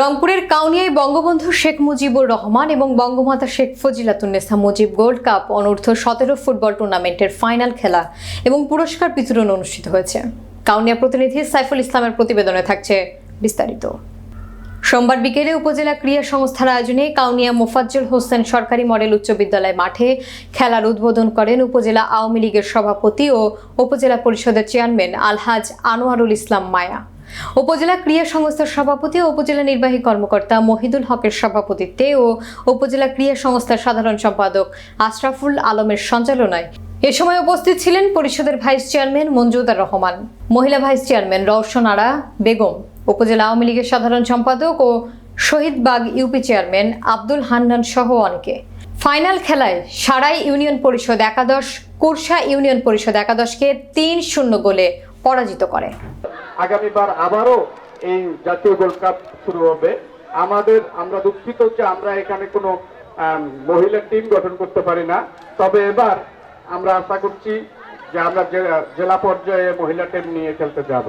রংপুরের কাউনিয়ায় বঙ্গবন্ধু শেখ মুজিবুর রহমান এবং Bangamata Sheikh Fazilatunnesa Mujib gold cup অনূর্ধ্ব সতেরো ফুটবল টুর্নামেন্টের ফাইনাল খেলা এবং পুরস্কার বিতরণ অনুষ্ঠিত হয়েছে। কাউনিয়া প্রতিনিধি সাইফুল ইসলামের প্রতিবেদনে থাকছে বিস্তারিত। সোমবার বিকেলে উপজেলা ক্রীড়া সংস্থার আয়োজনে কাউনিয়া মোফাজ্জল হোসেন সরকারি মডেল উচ্চ বিদ্যালয় মাঠে খেলার উদ্বোধন করেন উপজেলা আওয়ামী লীগের সভাপতি ও উপজেলা পরিষদের চেয়ারম্যান আলহাজ আনোয়ারুল ইসলাম মায়া। উপজেলা ক্রীড়া সংস্থার সভাপতি ও উপজেলা নির্বাহী কর্মকর্তা মহিদুল হকের সভাপতিত্বে ও উপজেলা ক্রীড়া সংস্থার সাধারণ সম্পাদক আশরাফুল আলমের সঞ্চালনায় এ সময় উপস্থিত ছিলেন পরিষদের ভাইস চেয়ারম্যান মঞ্জুদার রহমান, মহিলা ভাইস চেয়ারম্যান রওশন আরা বেগম, উপজেলা আওয়ামী লীগের সাধারণ সম্পাদক ও শহীদবাগ ইউপি চেয়ারম্যান আব্দুল হান্নান সহ অনেকে। ফাইনাল খেলায় সারাই ইউনিয়ন পরিষদ একাদশ, কুরসা ইউনিয়ন পরিষদ একাদশকে তিন শূন্য গোলে পরাজিত করে। আগামীবার আবারও এই জাতীয় গোল্ড কাপ শুরু হবে। আমাদের, আমরা দুঃখিত যে আমরা এখানে কোনো মহিলা টিম গঠন করতে পারি না। তবে এবার আমরা আশা করছি যে আমরা জেলা পর্যায়ে মহিলা টিম নিয়ে খেলতে যাব।